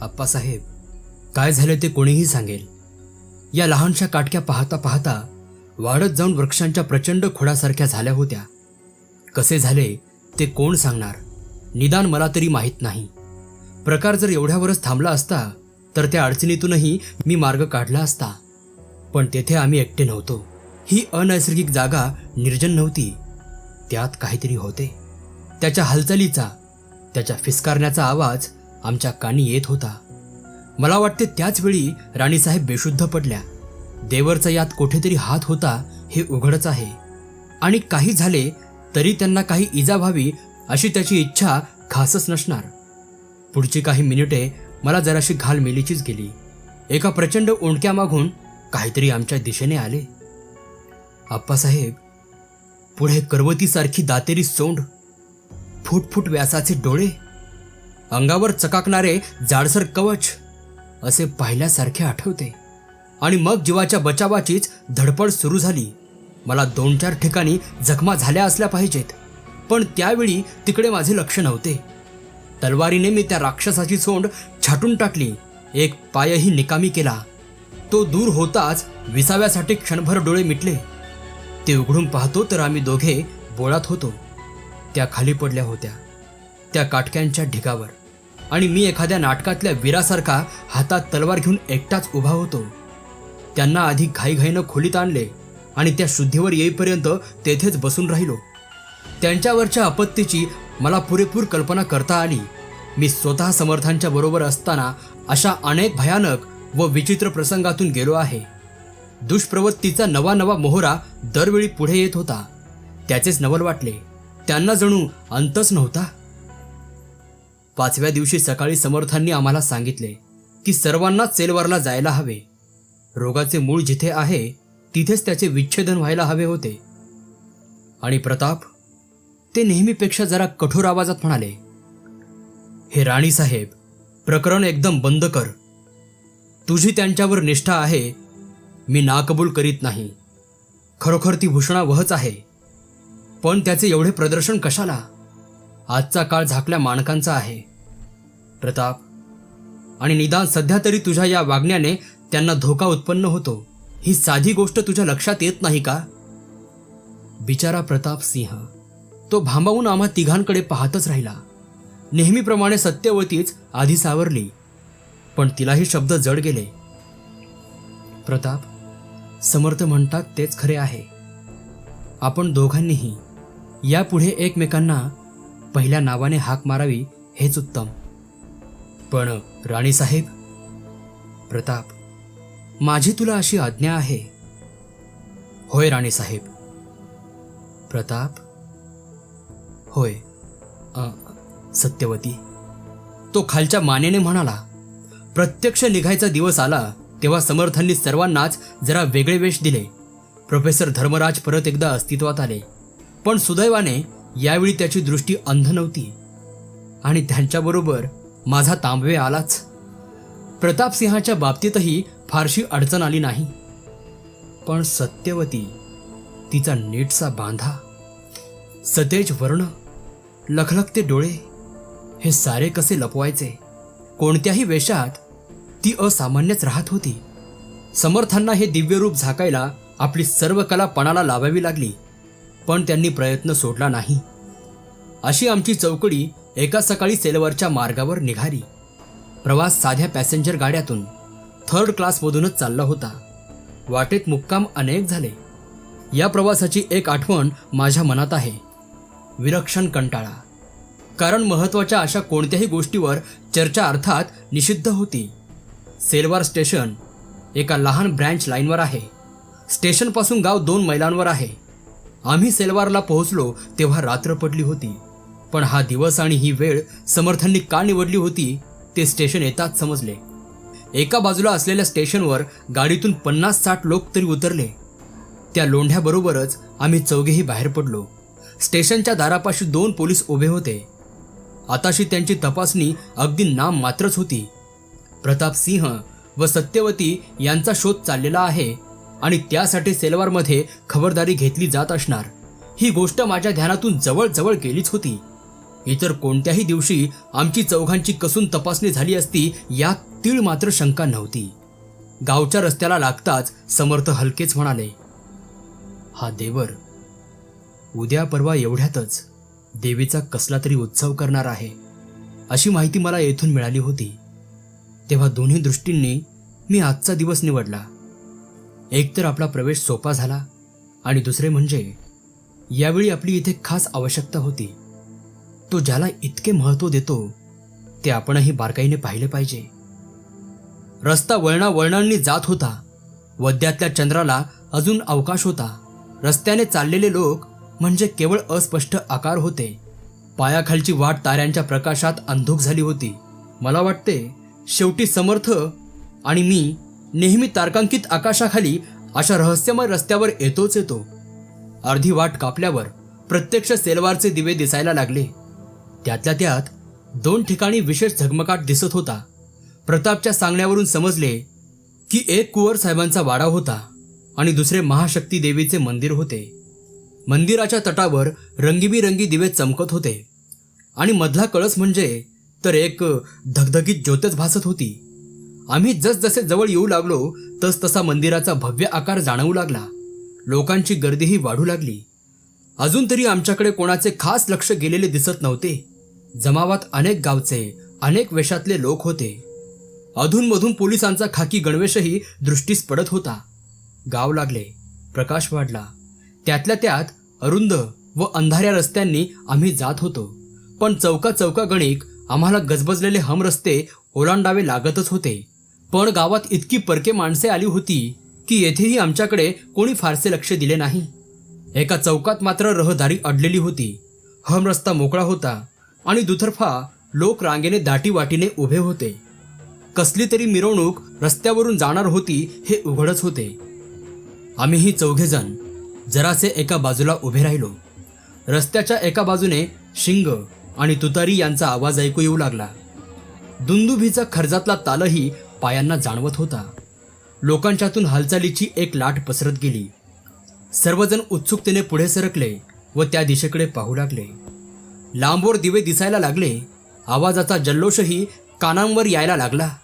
आप्पासाहेब काय झालं ते कोणीही सांगेल. या लहानशा काटक्या पाहता पाहता वाढत जाऊन वृक्षांच्या प्रचंड खोडासारख्या झाल्या होत्या. कसे झाले ते कोण सांगणार? निदान मला तरी माहीत नाही. प्रकार जर एवढ्यावरच थांबला असता तर त्या अडचणीतूनही मी मार्ग काढला असता. पण तेथे आम्ही एकटे नव्हतो. ही अनैसर्गिक जागा निर्जन नव्हती. त्यात काहीतरी होते. त्याच्या हालचालीचा त्याच्या फिसकारण्याचा आवाज आमच्या कानी येत होता. मला वाटते त्याचवेळी राणीसाहेब बेशुद्ध पडल्या. देवरचा यात कुठेतरी हात होता हे उघडच आहे. आणि काही झाले तरी त्यांना काही इजा व्हावी अशी त्याची इच्छा खासच नसणार. पुढची काही मिनिटे मला जराशी घाल मेलीचीच गेली. एका प्रचंड ओंडक्यामागून काहीतरी आमच्या दिशेने आले. आप्पासाहेब पुढे करवतीसारखी दातेरी सोंड फुटफुट व्यासाचे डोळे अंगावर चकाकणारे जाडसर कवच असे पाहिल्यासारखे आठवते. आणि मग जीवाच्या बचावाचीच धडपड सुरू झाली. मला दोन चार ठिकाणी जखमा झाल्या असल्या पाहिजेत पण त्यावेळी तिकडे माझे लक्ष नव्हते. तलवारीने मी त्या राक्षसाची सोंड छाटून टाकली. एक पायही निकामी केला. तो दूर होताच विसाव्यासाठी क्षणभर डोळे मिटले. ते उघडून पाहतो तर आम्ही दोघे बोळात होतो. त्या खाली पडल्या होत्या. त्या काटक्यांच्या ढिगावर. आणि मी एखाद्या नाटकातल्या वीरासारखा हातात तलवार घेऊन एकटाच उभा होतो. त्यांना आधी घाईघाईनं खोलीत आणले आणि त्या शुद्धीवर येईपर्यंत तेथेच बसून राहिलो. त्यांच्यावरच्या आपत्तीची मला पुरेपूर कल्पना करता आली. मी स्वतः समर्थांच्या बरोबर असताना अशा अनेक भयानक व विचित्र प्रसंगातून गेलो आहे. दुष्प्रवृत्तीचा नवा नवा मोहरा दरवेळी पुढे येत होता. त्याचेच नवल वाटले. त्यांना जणू अंतच नव्हता. पाचव्या दिवशी सकाळी समर्थांनी आम्हाला सांगितले की सर्वांनाच सेलवारला जायला हवे. रोगाचे मूळ जिथे आहे तिथेच त्याचे विच्छेदन व्हायला हवे होते. आणि प्रताप ते नेहमीपेक्षा जरा कठोर आवाजात म्हणाले हे राणी साहेब प्रकरण एकदम बंद कर. तुझी त्यांच्यावर निष्ठा आहे मी नाकबूल करीत नाही. खरोखर ती भूषणा वहच आहे. पण त्याचे एवढे प्रदर्शन कशाला? आजचा काळ झाकल्या माणकांचा आहे. प्रताप. आणि निदान सध्या तरी तुझ्या या वागण्याने त्यांना धोका उत्पन्न होतो. ही साधी गोष्ट तुझ्या लक्षात येत नाही का? बिचारा प्रताप सिंह तो भांबावून आम्हा तिघांकडे पाहतच राहिला. नेहमीप्रमाणे सत्यवतीच आधी सावरली पण तिलाही शब्द जड गेले. प्रताप समर्थ म्हणतात तेच खरे आहे. आपण दोघांनीही यापुढे एकमेकांना पहिल्या नावाने हाक मारावी हेच उत्तम. पण राणीसाहेब प्रताप माझी तुला अशी आज्ञा आहे. होय राणीसाहेब प्रताप? होय अ, सत्यवती. तो खालच्या मानेने म्हणाला प्रत्यक्ष निघायचा दिवस आला तेव्हा समर्थांनी सर्वांनाच जरा वेगळे वेश दिले. प्रोफेसर धर्मराज परत एकदा अस्तित्वात आले. पण सुदैवाने यावेळी त्याची दृष्टी अंध नव्हती. आणि त्यांच्याबरोबर माझा तांबवे आलाच. प्रतापसिंहाच्या बाबतीतही फारशी अडचण आली नाही. पण सत्यवती तिचा नीटसा बांधा सतेज वर्ण लखलखते डोळे हे सारे कसे लपवायचे? कोणत्याही वेशात ती असामान्यच राहत होती. समर्थांना हे दिव्य रूप झाकायला आपली सर्व कला पणाला लावावी लागली पण त्यांनी प्रयत्न सोडला नाही. अशी आमची चौकडी एका सकाळी सेलवरच्या मार्गावर निघाली. प्रवास साध्या पॅसेंजर गाड्यातून थर्ड क्लासमधूनच चालला होता. वाटेत मुक्काम अनेक झाले. या प्रवासाची एक आठवण माझ्या मनात आहे. विरक्षण कंटाळा. कारण महत्त्वाच्या अशा कोणत्याही गोष्टीवर चर्चा अर्थात निषिद्ध होती. सेलवार स्टेशन एका लहान ब्रँच लाईनवर आहे. स्टेशनपासून गाव दोन मैलांवर आहे. आम्ही सेलवारला पोहोचलो तेव्हा रात्र पडली होती. पण हा दिवस आणि ही वेळ समर्थांनी का निवडली होती ते स्टेशन येताच समजले. एका बाजूला असलेल्या स्टेशनवर गाडीतून पन्नास साठ लोक तरी उतरले. त्या लोंढ्याबरोबरच आम्ही चौघेही बाहेर पडलो. स्टेशनच्या दारापाशी दोन पोलीस उभे होते. आताशी त्यांची तपासणी अगदी नाम मात्रच होती. प्रताप सिंह व सत्यवती यांचा शोध चाललेला आहे आणि त्यासाठी सेलवारमध्ये खबरदारी घेतली जात असणार. ही गोष्ट माझ्या ध्यानातून जवळजवळ गेलीच होती. इतर कोणत्याही दिवशी आमची चौघांची कसून तपासणी झाली असती यात तीळ मात्र शंका नव्हती. गावच्या रस्त्याला लागताच समर्थ हलकेच म्हणाले हा देवर उद्या परवा एवढ्यातच देवीचा कसला तरी उत्सव करणार आहे. अशी माहिती मला येथून मिळाली होती. तेव्हा दोन्ही दृष्टींनी मी आजचा दिवस निवडला. एकतर आपला प्रवेश सोपा झाला आणि दुसरे म्हणजे यावेळी आपली इथे खास आवश्यकता होती. तो ज्याला इतके महत्त्व देतो ते आपणही बारकाईने पाहिले पाहिजे. रस्ता वळणा वळणांनी जात होता. वद्यातल्या चंद्राला अजून अवकाश होता. रस्त्याने चाललेले लोक म्हणजे केवळ अस्पष्ट आकार होते. पायाखालची वाट ताऱ्यांच्या प्रकाशात अंधुक झाली होती. मला वाटते शेवटी समर्थ आणि मी नेहमी तारकांकित आकाशाखाली अशा रहस्यमय रस्त्यावर येतोच येतो. अर्धी वाट कापल्यावर प्रत्यक्ष सेलवारचे दिवे दिसायला लागले. त्यातल्या त्यात दोन ठिकाणी विशेष झगमगाट दिसत होता. प्रतापच्या सांगण्यावरून समजले की एक कुंवर साहेबांचा वाडा होता आणि दुसरे महाशक्ती देवीचे मंदिर होते. मंदिराच्या तटावर रंगीबिरंगी दिवे चमकत होते. आणि मधला कळस म्हणजे तर एक धगधगीत ज्योतच भासत होती. आम्ही जसजसे जवळ येऊ लागलो तस तसा मंदिराचा भव्य आकार जाणवू लागला. लोकांची गर्दीही वाढू लागली. अजून तरी आमच्याकडे कोणाचे खास लक्ष गेलेले दिसत नव्हते. जमावात अनेक गावचे अनेक वेशातले लोक होते. अधूनमधून पोलिसांचा खाकी गणवेशही दृष्टीस पडत होता. गाव लागले प्रकाश वाढला. त्यातल्या त्यात अरुंद व अंधाऱ्या रस्त्यांनी आम्ही जात होतो. पण चौका चौका गणिक आम्हाला गजबजलेले हम रस्ते ओलांडावे लागतच होते. पण गावात इतकी परके माणसे आली होती की येथेही आमच्याकडे कोणी फारसे लक्ष दिले नाही. एका चौकात मात्र रहदारी अडलेली होती. हम रस्ता मोकळा होता. आणि दुतर्फा लोक रांगेने दाटी वाटीने उभे होते. कसली तरी मिरवणूक रस्त्यावरून जाणार होती हे उघडच होते. आम्हीही चौघेजण जरासे एका बाजूला उभे राहिलो. रस्त्याच्या एका बाजूने शिंग आणि तुतारी यांचा आवाज ऐकू येऊ लागला. दुंदुभीचा खर्जातला तालही पायांना जाणवत होता. लोकांच्यातून हालचालीची एक लाट पसरत गेली. सर्वजण उत्सुकतेने पुढे सरकले व त्या दिशेकडे पाहू लागले. लांबवर दिवे दिसायला लागले. आवाजाचा जल्लोषही कानांवर यायला लागला.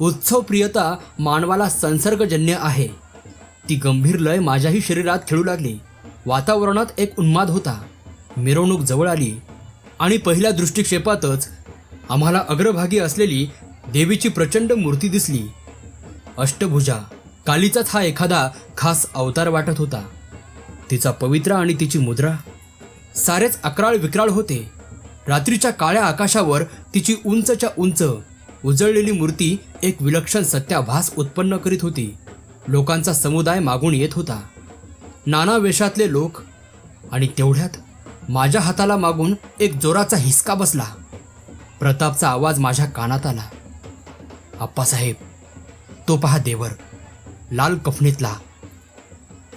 उत्सव प्रियता मानवाला संसर्गजन्य आहे. ती गंभीर लय माझ्याही शरीरात खेळू लागली. वातावरणात एक उन्माद होता. मिरवणूक जवळ आली. आणि पहिल्या दृष्टिक्षेपातच आम्हाला अग्रभागी असलेली देवीची प्रचंड मूर्ती दिसली. अष्टभुजा कालीचाच हा एखादा खास अवतार वाटत होता. तिचा पवित्रा आणि तिची मुद्रा. सारेच अकराळ विक्राळ होते. रात्रीच्या काळ्या आकाशावर तिची उंचच्या उंच उजळलेली मूर्ती एक विलक्षण सत्याभास उत्पन्न करीत होती. लोकांचा समुदाय मागून येत होता. नाना वेशातले लोक आणि तेवढ्यात माझ्या हाताला मागून एक जोराचा हिसका बसला. प्रतापचा आवाज माझ्या कानात आला. आप्पासाहेब तो पहा देवर लाल कफणीतला.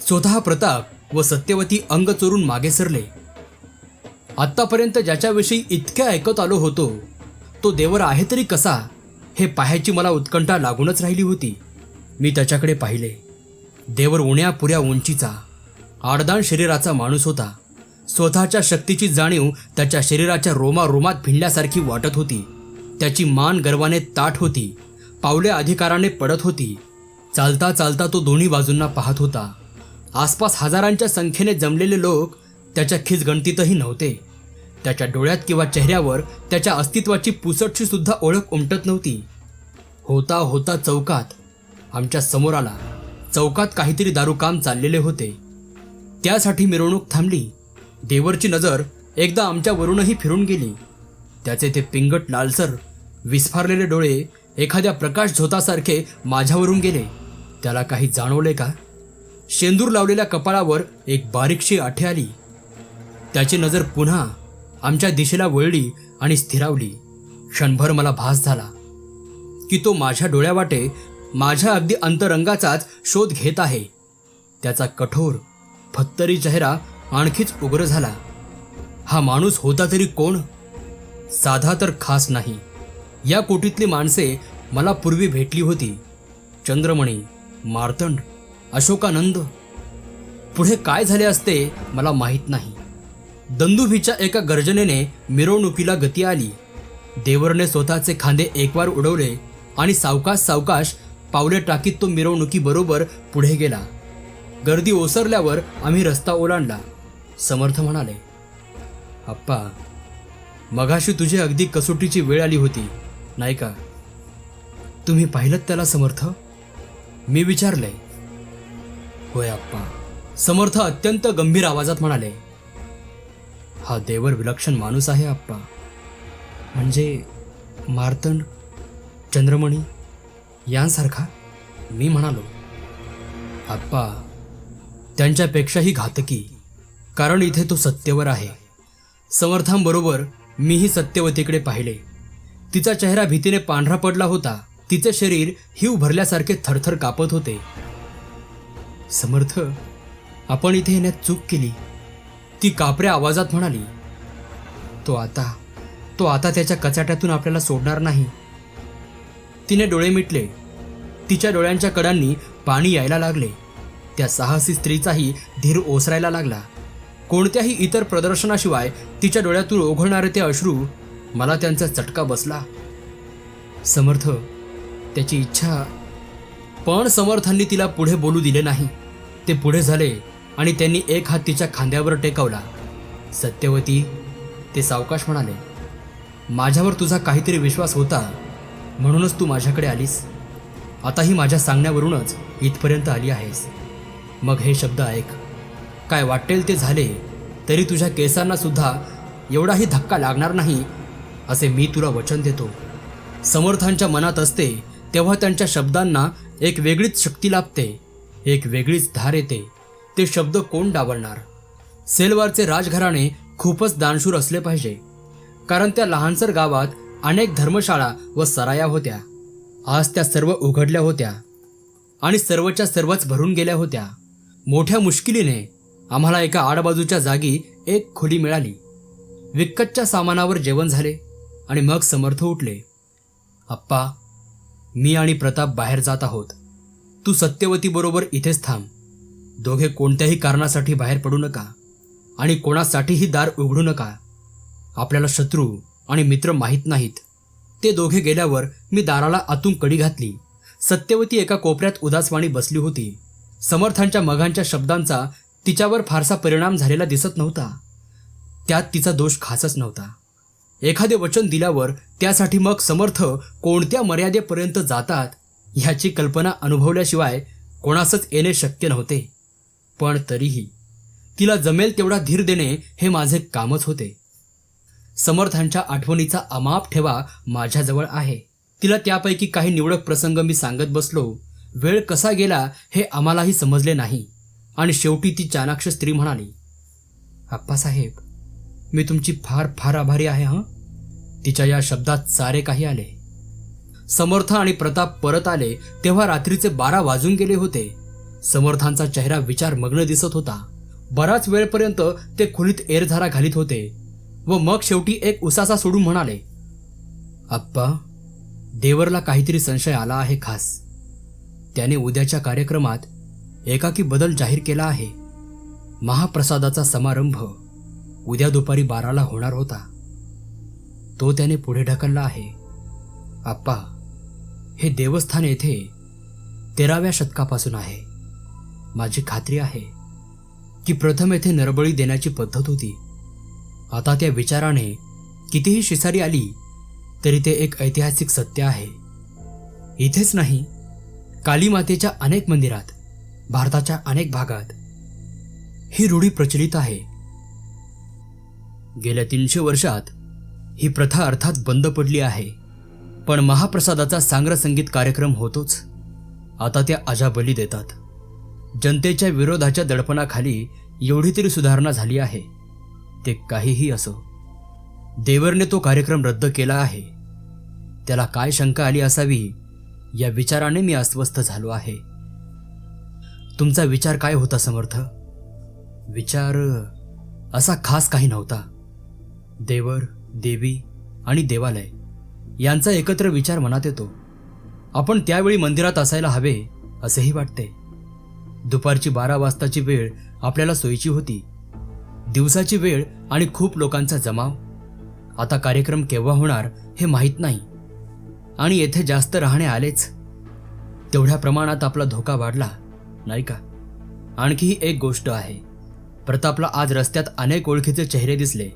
स्वतः प्रताप व सत्यवती अंग चोरून मागे सरले. आत्तापर्यंत ज्याच्याविषयी इतक्या ऐकत आलो होतो तो देवर आहे तरी कसा हे पाहायची मला उत्कंठा लागूनच राहिली होती. मी त्याच्याकडे पाहिले. देवर उण्यापुऱ्या उंचीचा आडदाण शरीराचा माणूस होता. स्वतःच्या शक्तीची जाणीव त्याच्या शरीराच्या रोमा रोमात वाटत होती. त्याची मान गर्वाने ताठ होती पावले अधिकाराने पडत होती. चालता चालता तो दोन्ही बाजूंना पाहत होता. आसपास हजारांच्या संख्येने जमलेले लोक त्याच्या खिसगणतीतही नव्हते. त्याच्या डोळ्यात किंवा चेहऱ्यावर त्याच्या अस्तित्वाची पुसटशी सुद्धा ओळख उमटत नव्हती. होता होता चौकात आमच्यासमोर आला. चौकात काहीतरी दारूकाम चाललेले होते. त्यासाठी मिरवणूक थांबली. देवरची नजर एकदा आमच्यावरूनही फिरून गेली. त्याचे ते पिंगट लालसर विस्फारलेले डोळे एखाद्या प्रकाश झोतासारखे माझ्यावरून गेले. त्याला काही जाणवले का? शेंदूर लावलेल्या कपाळावर एक बारीकशी आठे आली. त्याची नजर पुन्हा आमच्या दिशेला वळली आणि स्थिरावली. क्षणभर मला भास झाला की तो माझ्या डोळ्यावाटे माझ्या अगदी अंतरंगाचाच शोध घेत आहे. त्याचा कठोर फत्तरी चेहरा आणखीच उग्र झाला. हा माणूस होता तरी कोण? साधा तर खास नाही. या कोटीतली माणसे मला पूर्वी भेटली होती. चंद्रमणी मार्तंड अशोकानंद. पुढे काय झाले असते मला माहीत नाही. दंदुभीच्या एका गर्जनेने मिरवणुकीला गती आली. देवरने स्वतःचे खांदे एकवार उडवले आणि सावकाश सावकाश पावले टाकीत तो मिरवणुकीबरोबर पुढे गेला. गर्दी ओसरल्यावर आम्ही रस्ता ओलांडला. समर्थ म्हणाले अप्पा मगाशी तुझी अगदी कसोटीची वेळ आली होती नाही का? तुम्ही पाहिलं त्याला समर्थ? मी विचारले. होय अप्पा समर्थ अत्यंत गंभीर आवाजात म्हणाले. हा देवर विलक्षण माणूस आहे अप्पा म्हणजे मार्तंड चंद्रमणी यांसारखा? मी म्हणालो. आप्पा त्यांच्यापेक्षाही घातकी कारण इथे तो सत्यवर आहे. समर्थांबरोबर मीही सत्यवतीकडे पाहिले. तिचा चेहरा भीतीने पांढरा पडला होता. तिचे शरीर हिव भरल्यासारखे थरथर कापत होते. समर्थ आपण इथे येण्यात चूक केली. ती कापऱ्या आवाजात म्हणाली तो आता तो आता त्याच्या कचाट्यातून आपल्याला सोडणार नाही. तिने डोळे मिटले. तिच्या डोळ्यांच्या कडांनी पाणी यायला लागले. त्या साहसी स्त्रीचाही धीर ओसरायला लागला. कोणत्याही इतर प्रदर्शनाशिवाय तिच्या डोळ्यातून ओघळणारे ते अश्रू मला त्यांचा चटका बसला. समर्थ त्याची इच्छा पण समर्थांनी तिला पुढे बोलू दिले नाही. ते पुढे झाले. आणि त्यांनी एक हात तिच्या खांद्यावर टेकवला. सत्यवती ते सावकाश म्हणाले माझ्यावर तुझा काहीतरी विश्वास होता म्हणूनच तू माझ्याकडे आलीस. आताही माझ्या सांगण्यावरूनच इथपर्यंत आली आहेस. मग हे शब्द ऐक. काय वाटेल ते झाले तरी तुझ्या केसांना सुद्धा एवढाही धक्का लागणार नाही असे मी तुला वचन देतो. समर्थांच्या मनात असते तेव्हा त्यांच्या शब्दांना एक वेगळीच शक्ती लाभते एक वेगळीच धार येते. ते शब्द कोण डावलणार? सेलवारचे राजघराणे खूपच दानशूर असले पाहिजे. कारण त्या लहानसर गावात अनेक धर्मशाळा व सराया होत्या. आज त्या सर्व उघडल्या होत्या. आणि सर्वच्या सर्वच भरून गेल्या होत्या. मोठ्या मुश्किलीने आम्हाला एका आडबाजूच्या जागी एक खोली मिळाली. विक्कतच्या सामानावर जेवण झाले आणि मग समर्थ उठले. अप्पा मी आणि प्रताप बाहेर जात आहोत. तू सत्यवती बरोबर इथेच थांब. दोघे कोणत्याही कारणासाठी बाहेर पडू नका आणि कोणासाठीही दार उघडू नका. आपल्याला शत्रू आणि मित्र माहीत नाहीत. ते दोघे गेल्यावर मी दाराला आतून कडी घातली. सत्यवती एका कोपऱ्यात उदासवाणी बसली होती. समर्थांच्या मघांच्या शब्दांचा तिच्यावर फारसा परिणाम झालेला दिसत नव्हता. त्यात तिचा दोष खासच नव्हता. एखादे वचन दिल्यावर त्यासाठी मग समर्थ कोणत्या मर्यादेपर्यंत जातात ह्याची कल्पना अनुभवल्याशिवाय कोणासच येणे शक्य नव्हते. पण तरीही तिला जमेल तेवढा धीर देणे हे माझे कामच होते. समर्थांच्या आठवणीचा अमाप ठेवा माझ्याजवळ आहे. तिला त्यापैकी काही निवडक प्रसंग मी सांगत बसलो. वेळ कसा गेला हे आम्हालाही समजले नाही. आणि शेवटी ती चाणाक्ष स्त्री म्हणाली आप्पासाहेब मी तुमची फार फार आभारी आहे हं? तिच्या या शब्दात सारे काही आले. समर्थ आणि प्रताप परत आले तेव्हा रात्रीचे बारा वाजून गेले होते. समर्थांचा चेहरा विचार मग्न दिसत होता. बराच वेळपर्यंत ते खुलीत एरझारा घालीत होते व मग शेवटी एक उसासा सोडून म्हणाले आप्पा देवरला काहीतरी संशय आला आहे खास. त्याने उद्याच्या कार्यक्रमात एकाकी बदल जाहीर केला आहे. महाप्रसादाचा समारंभ उद्या दुपारी बाराला होणार होता. तो त्याने पुढे ढकलला आहे. आप्पा हे देवस्थान येथे तेराव्या शतकापासून आहे. माझी खात्री आहे की प्रथम येथे नरबळी देण्याची पद्धत होती. आता त्या विचाराने कितीही शिसारी आली तरी ते एक ऐतिहासिक सत्य आहे. इथेच नाही कालीमातेच्या अनेक मंदिरात भारताच्या अनेक भागात ही रूढी प्रचलित आहे. गेल्या तीनशे वर्षात ही प्रथा अर्थात बंद पडली आहे पण महाप्रसादाचा सांग्र संगीत कार्यक्रम होतोच. आता त्या अजाबली देतात. जनतेच्या विरोधाच्या दडपणाखाली एवढी तरी सुधारणा झाली आहे. ते काहीही असो देवरने तो कार्यक्रम रद्द केला आहे. त्याला काय शंका आली असावी या विचाराने मी अस्वस्थ झालो आहे. तुमचा विचार काय होता समर्थ? विचार असा खास काही नव्हता. देवर देवी आणि देवालय यांचा एकत्र विचार मनात येतो. आपण त्यावेळी मंदिरात असायला हवे असेही वाटते. दुपारची बारा वाजताची वेळ आपल्याला सोयीची होती. दिवसाची वेळ आणि खूप लोकांचा जमाव. आता कार्यक्रम केव्हा होणार हे माहीत नाही. आणि येथे जास्त राहणे आलेच. तेवढ्या प्रमाणात आपला धोका वाढला नाही का? आणखी ही एक गोष्ट आहे. प्रतापला आज रस्त्यात अनेक ओळखीचे चेहरे दिसले.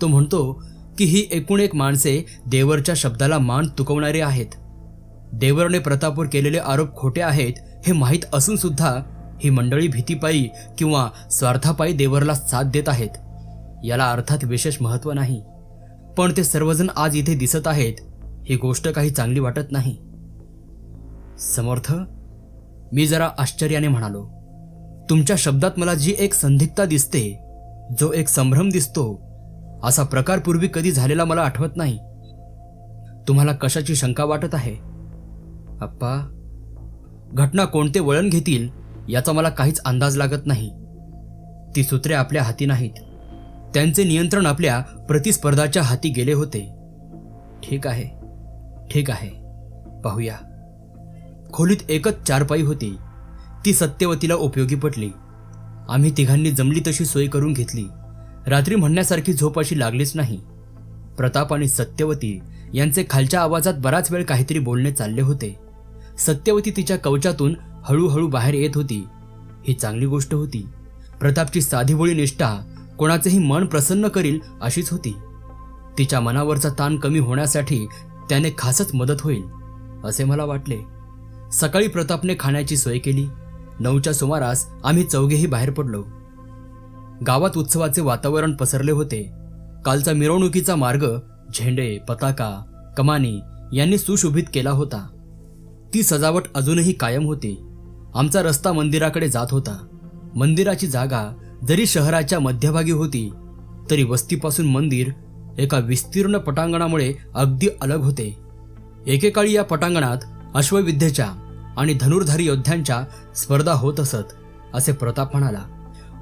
तो म्हणतो की ही एकूण एक माणसे देवरच्या शब्दाला मान तुकवणारी आहेत. देवरने प्रतापवर केलेले आरोप खोटे आहेत हे माहीत असून सुद्धा ही मंडळी भीतीपायी किंवा स्वार्थापायी देवरला साथ देत आहेत. याला अर्थात विशेष महत्त्व नाही. पण ते सर्वजण आज इथे दिसत आहेत ही गोष्ट काही चांगली वाटत नाही. समर्थ मी जरा आश्चर्याने म्हणालो तुमच्या शब्दात मला जी एक संदिग्धता दिसते जो एक संभ्रम दिसतो असा प्रकार पूर्वी कधी झालेला मला आठवत नाही. तुम्हाला कशाची शंका वाटत आहे? अप्पा घटना कोणते वळण घेतील याचा मला काहीच अंदाज लागत नाही. ती सूत्रे आपल्या हाती नाहीत. त्यांचे नियंत्रण आपल्या प्रतिस्पर्धाच्या हाती गेले होते. ठीक आहे. ठीक आहे. पाहूया. खोलीत एकच चारपाई होती. ती सत्यवतीला उपयोगी पडली. आम्ही तिघांनी जमली तशी सोय करून घेतली. रात्री म्हणण्यासारखी झोप अशी लागलीच नाही. प्रताप आणि सत्यवती यांचे खालच्या आवाजात बराच वेळ काहीतरी बोलणे चालले होते. सत्यवती तिच्या कवचातून हळूहळू बाहेर येत होती. ही चांगली गोष्ट होती. प्रतापची साधीभोळी निष्ठा कोणाचेही मन प्रसन्न करील अशीच होती. तिच्या मनावरचा ताण कमी होण्यासाठी त्याने खासच मदत होईल असे मला वाटले. सकाळी प्रतापने खाण्याची सोय केली. नऊच्या सुमारास आम्ही चौघेही बाहेर पडलो. गावात उत्सवाचे वातावरण पसरले होते. कालचा मिरवणुकीचा मार्ग झेंडे पताका कमानी यांनी सुशोभित केला होता. ती सजावट अजूनही कायम होती. आमचा रस्ता मंदिराकडे जात होता. मंदिराची जागा जरी शहराच्या मध्यभागी होती तरी वस्तीपासून मंदिर एका विस्तीर्ण पटांगणामुळे अगदी अलग होते. एकेकाळी या पटांगणात अश्वविद्येच्या आणि धनुर्धारी योद्ध्यांच्या स्पर्धा होत असत असे प्रताप म्हणाला.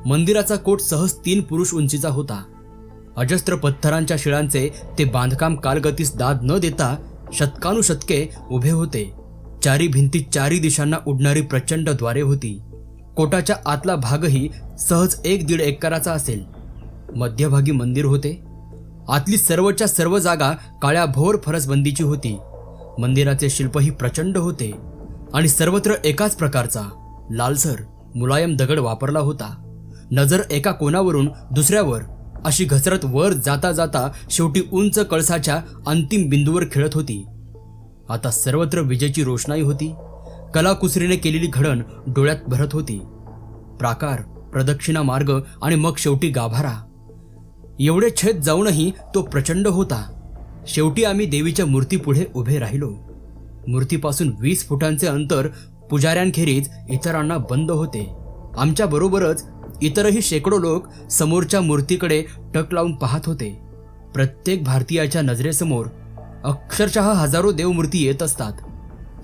मंदिराचा कोट सहज तीन पुरुष उंचीचा होता. अजस्त्र पत्थरांच्या शिळांचे ते बांधकाम कालगतीस दाद न देता शतकानुशतके उभे होते. चारी भिंतीत चारी दिशांना उडणारी प्रचंडद्वारे होती. कोटाच्या आतला भागही सहज एक दीड एकराचा असेल. मध्यभागी मंदिर होते. आतली सर्वच्या सर्व जागा काळ्या भोर फरसबंदीची होती. मंदिराचे शिल्पही प्रचंड होते. आणि सर्वत्र एकाच प्रकारचा लालसर मुलायम दगड वापरला होता. नजर एका कोणावरून दुसऱ्यावर अशी घसरत वर जाता जाता शेवटी उंच कळसाच्या अंतिम बिंदूवर खेळत होती. आता सर्वत्र विजेची रोषणाई होती. कलाकुसरीने केलेली घडण डोळ्यात भरत होती. प्राकार प्रदक्षिणा मार्ग आणि मग शेवटी गाभारा. एवढे छेद जाऊनही तो प्रचंड होता. शेवटी आम्ही देवीच्या मूर्तीपुढे उभे राहिलो. मूर्तीपासून वीस फुटांचे अंतर पुजाऱ्यांखेरीज इतरांना बंद होते. आमच्या बरोबरच इतरही शेकडो लोक समोरच्या मूर्तीकडे टक लावून पाहत होते. प्रत्येक भारतीयाच्या नजरेसमोर अक्षरशः हजारो देवमूर्ती येत असतात.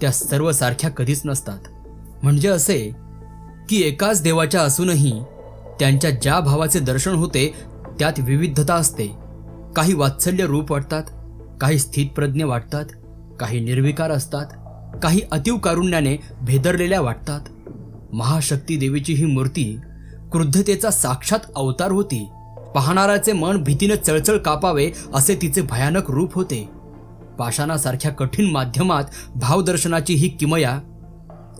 त्या सर्व सारख्या कधीच नसतात. म्हणजे असे की एकाच देवाच्या असूनही त्यांच्या ज्या भावाचे दर्शन होते त्यात विविधता असते. काही वात्सल्य रूप वाटतात काही स्थितप्रज्ञ वाटतात काही निर्विकार असतात काही अतीव कारुण्याने भेदरलेल्या वाटतात. महाशक्ती देवीची ही मूर्ती क्रुद्धतेचा साक्षात अवतार होती. पाहणाऱ्याचे मन भीतीने चळचळ कापावे असे तिचे भयानक रूप होते. पाषाणासारख्या कठीण माध्यमात भावदर्शनाची ही किमया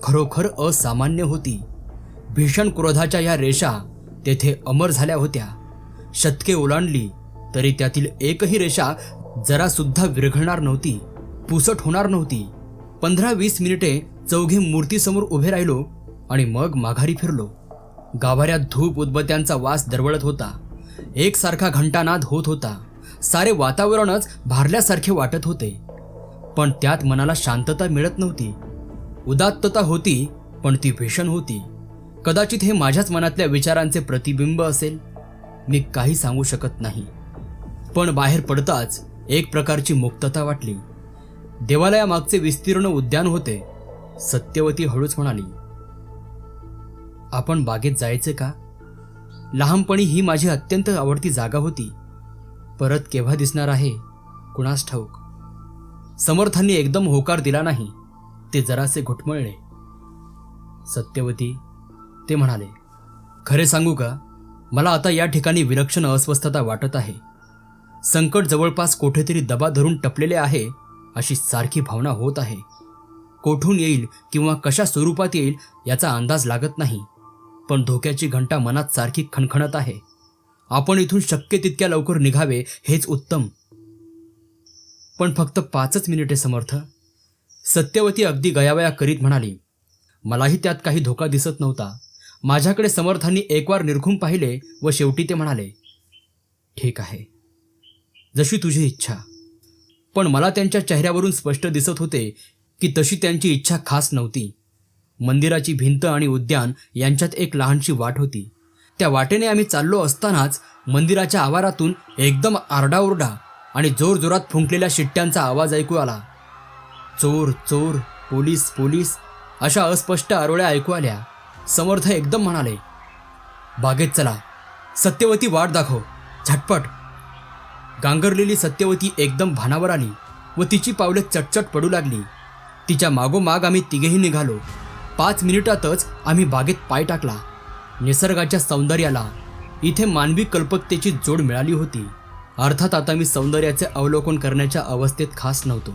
खरोखर असामान्य होती. भीषण क्रोधाच्या या रेषा तेथे अमर झाल्या होत्या. शतके ओलांडली तरी त्यातील एकही रेषा जरासुद्धा विरघळणार नव्हती पुसट होणार नव्हती. पंधरा वीस मिनिटे चौघे मूर्तीसमोर उभे राहिलो आणि मग माघारी फिरलो. गाभाऱ्यात धूप उदबत्यांचा वास दरवळत होता. एकसारखा घंटानाद होत होता. सारे वातावरणच भारल्यासारखे वाटत होते. पण त्यात मनाला शांतता मिळत नव्हती. उदात्तता होती पण ती भीषण होती. कदाचित हे माझ्याच मनातल्या विचारांचे प्रतिबिंब असेल. मी काही सांगू शकत नाही. पण बाहेर पडताच एक प्रकारची मुक्तता वाटली. देवालयामागचे विस्तीर्ण उद्यान होते. सत्यवती हळूच म्हणाली आपण बागेत जायचे का? लहानपणी ही माझी अत्यंत आवडती जागा होती. परत केव्हा दिसणार आहे? कुणास ठाऊक? समर्थांनी एकदम होकार दिला नाही. ते जरासे घुटमळले. सत्यवती ते म्हणाले खरे सांगू का? मला आता या ठिकाणी विलक्षण अस्वस्थता वाटत आहे. संकट जवळपास कोठेतरी दबा धरून टपलेले आहे अशी सारखी भावना होत आहे. कोठून येईल किंवा कशा स्वरूपात येईल याचा अंदाज लागत नाही. पण धोक्याची घंटा मनात सारखी खणखणत आहे. आपण इथून शक्य तितक्या लवकर निघावे हेच उत्तम. पण फक्त पाचच मिनिटे समर्थ. सत्यवती अगदी गयावया करीत म्हणाली मलाही त्यात काही धोका दिसत नव्हता. माझ्याकडे समर्थांनी एकवार निरखून पाहिले व शेवटी ते म्हणाले ठीक आहे. जशी तुझी इच्छा. पण मला त्यांच्या चेहऱ्यावरून स्पष्ट दिसत होते की तशी त्यांची इच्छा खास नव्हती. मंदिराची भिंत आणि उद्यान यांच्यात एक लहानशी वाट होती. त्या वाटेने आम्ही चाललो असतानाच मंदिराच्या आवारातून एकदम आरडाओरडा आणि जोरजोरात फुंकलेल्या शिट्ट्यांचा आवाज ऐकू आला. चोर चोर पोलीस पोलीस अशा अस्पष्ट आरोळ्या ऐकू आल्या. समर्थ एकदम म्हणाले बागेत चला. सत्यवती वाट दाखव. झटपट. गांगरलेली सत्यवती एकदम भानावर आली व तिची पावले चटचट पडू लागली. तिच्या मागोमाग आम्ही तिघेही निघालो. पाच मिनिटातच आम्ही बागेत पाय टाकला. निसर्गाच्या सौंदर्याला इथे मानवी कल्पकतेची जोड मिळाली होती. अर्थात आता मी सौंदर्याचे अवलोकन करण्याच्या अवस्थेत खास नव्हतो.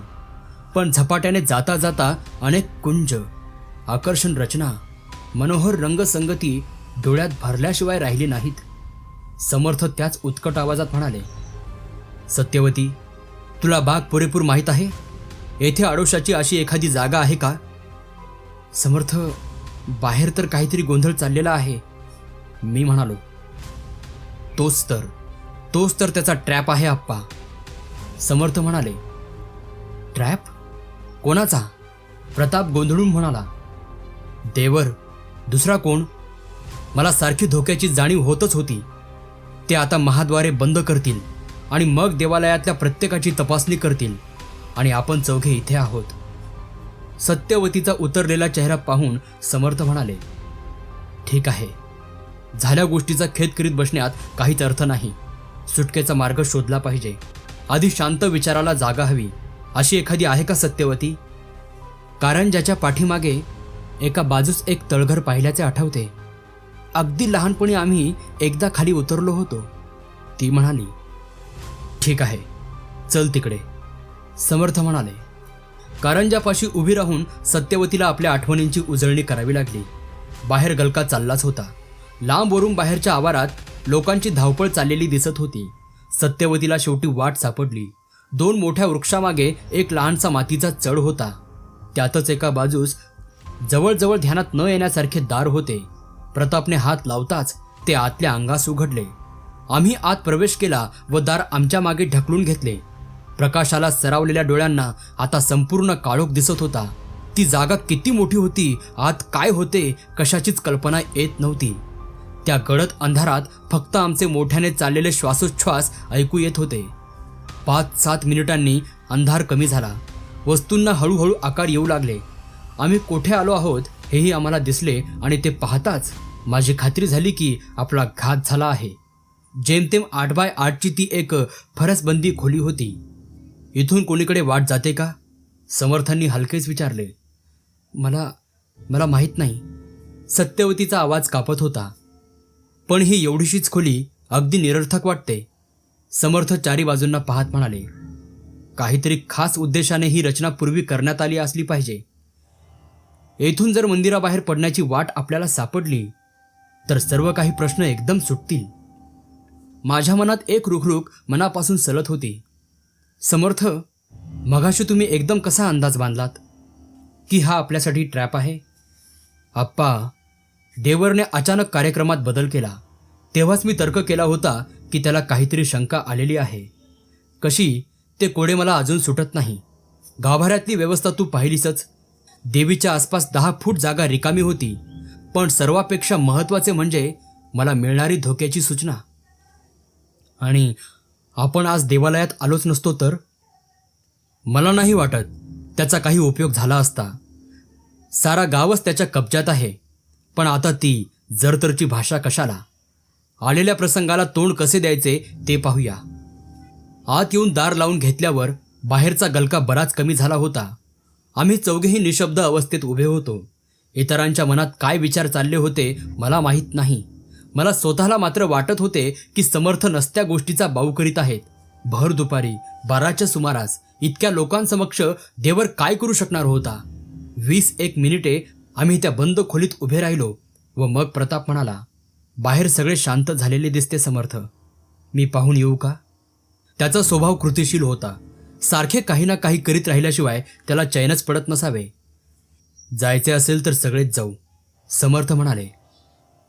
पण झपाट्याने जाता जाता अनेक कुंज आकर्षण रचना मनोहर रंगसंगती डोळ्यात भरल्याशिवाय राहिली नाहीत. समर्थ त्याच उत्कट आवाजात म्हणाले सत्यवती तुला बाग पुरेपूर माहीत आहे? येथे आडोशाची अशी एखादी जागा आहे का? समर्थ बाहेर तर काहीतरी गोंधळ चाललेला आहे. मी म्हणालो तोच तर तोच तर त्याचा ट्रॅप आहे आप्पा. समर्थ म्हणाले ट्रॅप? कोणाचा? प्रताप गोंधळून म्हणाला देवर दुसरा कोण? मला सारखी धोक्याची जाणीव होतच होती. ते आता महाद्वारे बंद करतील आणि मग देवालयातल्या प्रत्येकाची तपासणी करतील आणि आपण चौघे इथे आहोत. सत्यवतीचा उतरलेला चेहरा पाहून समर्थ म्हणाले ठीक आहे. झाल्या गोष्टीचा खेद करीत बसण्यात काहीच अर्थ नाही. सुटकेचा मार्ग शोधला पाहिजे. आधी शांत विचाराला जागा हवी. अशी एखादी आहे का सत्यवती? कारण ज्याच्या पाठीमागे एका बाजूस एक तळघर पाहिल्याचे आठवते. अगदी लहानपणी आम्ही एकदा खाली उतरलो होतो. ती म्हणाली ठीक आहे चल तिकडे. समर्थ म्हणाले. कारंजापाशी उभी राहून सत्यवतीला आपल्या आठवणींची उजळणी करावी लागली. बाहेर गलका चाललाच होता. लांबवरून बाहेरच्या आवारात लोकांची धावपळ चाललेली दिसत होती. सत्यवतीला शेवटी वाट सापडली. दोन मोठ्या वृक्षामागे एक लहानसा मातीचा चढ होता. त्यातच एका बाजूस जवळजवळ ध्यानात न येण्यासारखे दार होते. प्रतापने हात लावताच ते आतल्या अंगास उघडले. आम्ही आत प्रवेश केला व दार आमच्या मागे ढकलून घेतले. प्रकाशाला सरावलेल्या डोळ्यांना आता संपूर्ण काळोख दिसत होता. ती जागा किती मोठी होती आत काय होते कशाचीच कल्पना येत नव्हती. त्या गडद अंधारात फक्त आमचे मोठ्याने चाललेले श्वासोच्छ्वास ऐकू येत होते. पाच सात मिनिटांनी अंधार कमी झाला. वस्तूंना हळूहळू आकार येऊ लागले. आम्ही कोठे आलो आहोत हेही आम्हाला दिसले आणि ते पाहताच माझी खात्री झाली की आपला घात झाला आहे. जेमतेम आठ बाय आठची ती एक फरसबंदी खोली होती. इथून कोणीकडे वाट जाते का? समर्थांनी हलकेच विचारले. मला मला माहीत नाही. सत्यवतीचा आवाज कापत होता. पण ही एवढीशीच खोली अगदी निरर्थक वाटते. समर्थ चारी बाजूंना पाहत म्हणाले काहीतरी खास उद्देशाने ही रचना पूर्वी करण्यात आली असली पाहिजे. येथून जर मंदिराबाहेर पडण्याची वाट आपल्याला सापडली तर सर्व काही प्रश्न एकदम सुटतील. माझ्या मनात एक रुखरुख मनापासून सलत होती. समर्थ मगाशी तुम्ही एकदम कसा अंदाज बांधलात? की हा आपल्यासाठी ट्रॅप आहे? आप्पा देवरने अचानक कार्यक्रमात बदल केला. तेव्हाच मी तर्क केला होता की त्याला काहीतरी शंका आलेली आहे. कशी? ते कोडे मला अजून सुटत नाही. गाभाऱ्यातली व्यवस्था तू पाहिलीसच. देवीच्या आसपास दहा फूट जागा रिकामी होती. पण सर्वापेक्षा महत्त्वाचे म्हणजे मला मिळणारी धोक्याची सूचना. आणि आपण आज देवालयात आलोच नसतो तर? मला नाही वाटत त्याचा काही उपयोग झाला असता. सारा गावच त्याच्या कब्जात आहे. पण आता ती जरतरची भाषा कशाला? आलेल्या प्रसंगाला तोंड कसे द्यायचे ते पाहूया. आत येऊन दार लावून घेतल्यावर बाहेरचा गलका बराच कमी झाला होता. आम्ही चौघेही निशब्द अवस्थेत उभे होतो. इतरांच्या मनात काय विचार चालले होते मला माहीत नाही. मला स्वतःला मात्र वाटत होते की समर्थ नसत्या गोष्टीचा बाऊ करीत आहेत. भर दुपारी बाराच्या सुमारास इतक्या लोकांसमक्ष देवर काय करू शकणार होता? वीस एक मिनिटे आम्ही त्या बंद खोलीत उभे राहिलो व मग प्रताप म्हणाला बाहेर सगळे शांत झालेले दिसते समर्थ. मी पाहून येऊ का? त्याचा स्वभाव कृतिशील होता. सारखे काही ना काही करीत राहिल्याशिवाय त्याला चैनच पडत नसावे. जायचे असेल तर सगळेच जाऊ समर्थ म्हणाले.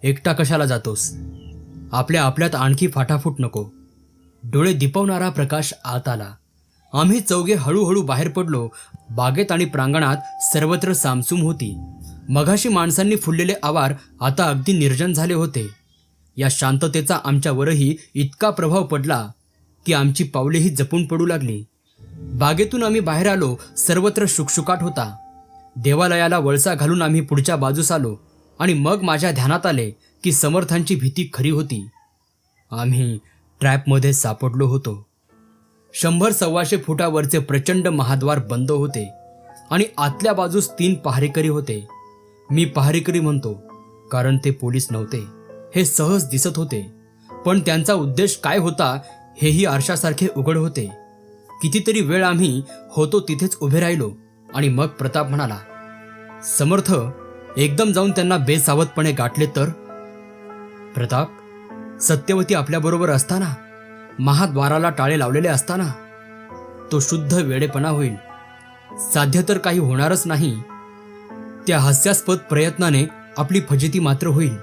एकटा कशाला जातोस? आपल्या आपल्यात आणखी फाटाफूट नको. डोळे दिपवणारा प्रकाश आत आला. आम्ही चौघे हळूहळू बाहेर पडलो. बागेत आणि प्रांगणात सर्वत्र सामसूम होती. मघाशी माणसांनी फुललेले आवार आता अगदी निर्जन झाले होते. या शांततेचा आमच्यावरही इतका प्रभाव पडला की आमची पावलेही जपून पडू लागली. बागेतून आम्ही बाहेर आलो सर्वत्र शुकशुकाट होता. देवालयाला वळसा घालून आम्ही पुढच्या बाजूस आलो आणि मग माझ्या ध्यानात आले की समर्थांची भीती खरी होती. आम्ही ट्रॅपमध्ये सापडलो होतो. शंभर सव्वाशे फुटावरचे प्रचंड महाद्वार बंद होते आणि आतल्या बाजूस तीन पहारेकरी होते. मी पहारेकरी म्हणतो कारण ते पोलीस नव्हते. हे सहज दिसत होते. पण त्यांचा उद्देश काय होता हेही आरशासारखे उघड होते. कितीतरी वेळ आम्ही होतो तिथेच उभे राहिलो आणि मग प्रताप म्हणाला समर्थ एकदम जाऊन त्यांना बेसावधपणे गाठले तर? प्रताप सत्यवती आपल्याबरोबर असताना महाद्वाराला टाळे लावलेले असताना तो शुद्ध वेडेपणा होईल. साध्य तर काही होणारच नाही त्या हास्यास्पद प्रयत्नाने आपली फजिती मात्र होईल.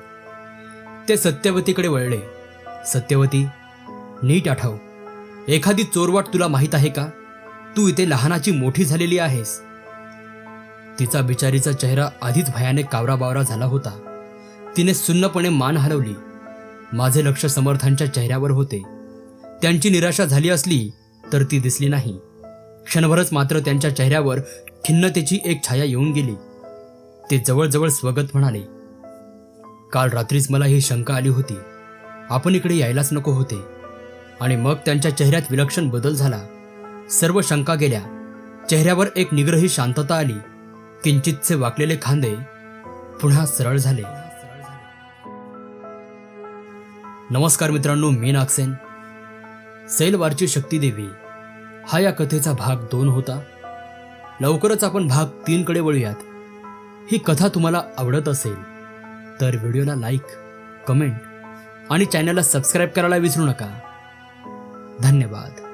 ते सत्यवतीकडे वळले. सत्यवती नीट आठव. एखादी चोरवाट तुला माहीत आहे का? तू इथे लहानाची मोठी झालेली आहेस. तिचा बिचारीचा चेहरा आधीच भयाने कावराबावरा झाला होता. तिने सुन्नपणे मान हलवली माझे लक्ष समर्थांच्या चेहऱ्यावर होते. त्यांची निराशा झाली असली तर ती दिसली नाही. क्षणभरच मात्र त्यांच्या चेहऱ्यावर खिन्नतेची एक छाया येऊन गेली. ते जवळजवळ स्वगत म्हणाले काल रात्रीच मला ही शंका आली होती. आपण इकडे यायलाच नको होते. आणि मग त्यांच्या चेहऱ्यात विलक्षण बदल झाला. सर्व शंका गेल्या. चेहऱ्यावर एक निग्रही शांतता आली. किंचितचे वाकलेले खांदे पुन्हा सरळ झाले. नमस्कार मित्रांनो मी नागसेन. सैलवारची शक्तीदेवी. हा या कथेचा भाग दोन होता. लवकरच आपण भाग तीनकडे वळूयात. ही कथा तुम्हाला आवडत असेल तर व्हिडिओला लाईक कमेंट आणि चॅनलला सबस्क्राईब करायला विसरू नका. धन्यवाद.